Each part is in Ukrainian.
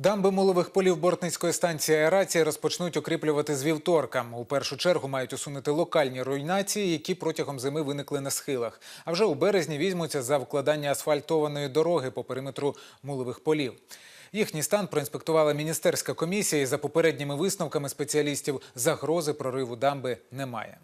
Дамби мулових полів Бортницької станції аерації розпочнуть укріплювати з вівторка. У першу чергу мають усунути локальні руйнації, які протягом зими виникли на схилах. А вже у березні візьмуться за вкладання асфальтованої дороги по периметру мулових полів. Їхній стан проінспектувала міністерська комісія і за попередніми висновками спеціалістів загрози прориву дамби немає.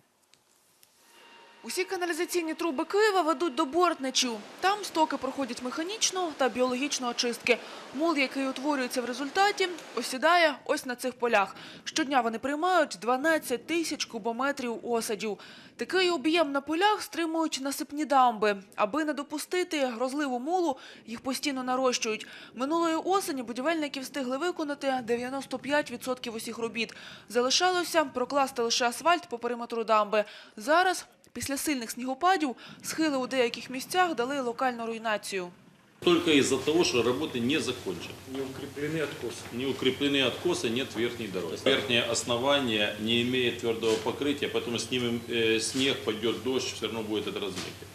Усі каналізаційні труби Києва ведуть до Бортничів. Там стоки проходять механічну та біологічну очистки. Мул, який утворюється в результаті, осідає ось на цих полях. Щодня вони приймають 12 тисяч кубометрів осадів. Такий об'єм на полях стримують насипні дамби. Аби не допустити розливу мулу, їх постійно нарощують. Минулої осені будівельники встигли виконати 95% усіх робіт. Залишалося прокласти лише асфальт по периметру дамби. Зараз Після сильних снігопадів схили у деяких місцях дали локальну руйнацію. Только из-за того, что работы не закончены. Не укреплены откосы. Не укреплены откосы, нет верхней дороги. Верхнее основание не имеет твердого покрытия, поэтому снимем э, снег, пойдет дождь, все равно будет это размытие.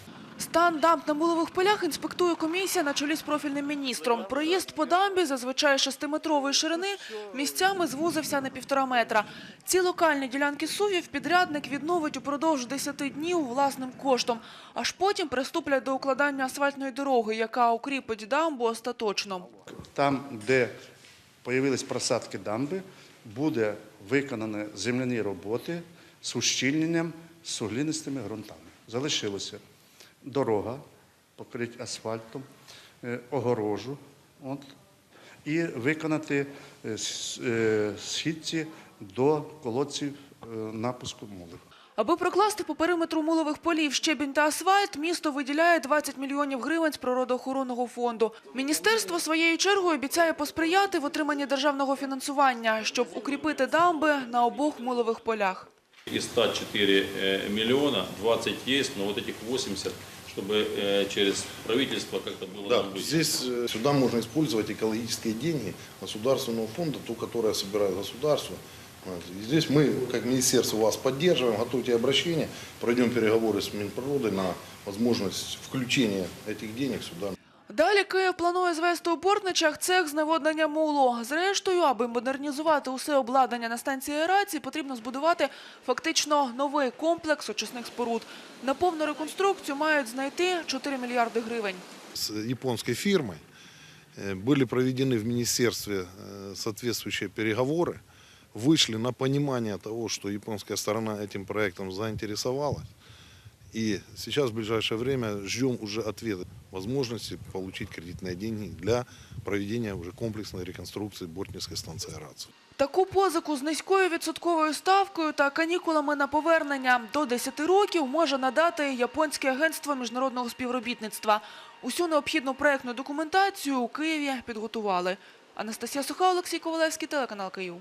Стан дамб на мулових полях інспектує комісія на чолі з профільним міністром. Проїзд по дамбі, зазвичай 6-метрової ширини, місцями звузився на півтора метра. Ці локальні ділянки сувів підрядник відновить упродовж 10 днів власним коштом. Аж потім приступлять до укладання асфальтної дороги, яка укріпить дамбу остаточно. Там, де появились просадки дамби, буде виконані земляні роботи з ущільненням з суглинистими ґрунтами. Залишилося дорога, покрити асфальтом, е, огорожу от, і виконати е, е, східці до колодців напуску мулів. Аби прокласти по периметру мулових полів щебінь та асфальт, місто виділяє 20 мільйонів гривень з природоохоронного фонду. Міністерство своєю чергою обіцяє посприяти в отриманні державного фінансування, щоб укріпити дамби на обох мулових полях. Из 104 э, миллиона 20 есть, но вот этих 80, чтобы э, через правительство как-то было Да, нам выделить. здесь э, сюда можно использовать экологические деньги государственного фонда, ту, которое собирает государство. Вот. И здесь мы, как министерство, вас поддерживаем, готовьте обращение, пройдем переговоры с Минприродой на возможность включения этих денег сюда. Далі Київ планує звести у Бортничах цех з наводнення мулу. Зрештою, аби модернізувати усе обладнання на станції аерації, потрібно збудувати фактично новий комплекс очисних споруд. На повну реконструкцію мають знайти 4 мільярди гривень. С японской фирмой э, были проведены в министерстве э, соответствующие переговоры, вышли на понимание того, что японская сторона этим проектом заинтересовалась. И сейчас в ближайшее время ждем уже ответа, возможности получить кредитные деньги для проведения уже комплексной реконструкции Бортнинской станции аэрации. Таку позику з низькою відсотковою ставкою та канікулами на повернення до 10 років може надати Японське агентство міжнародного співробітництва. Усю необхідну проектну документацію у Києві підготували. Анастасія Суха, Олексій Ковалевський, телеканал Київ.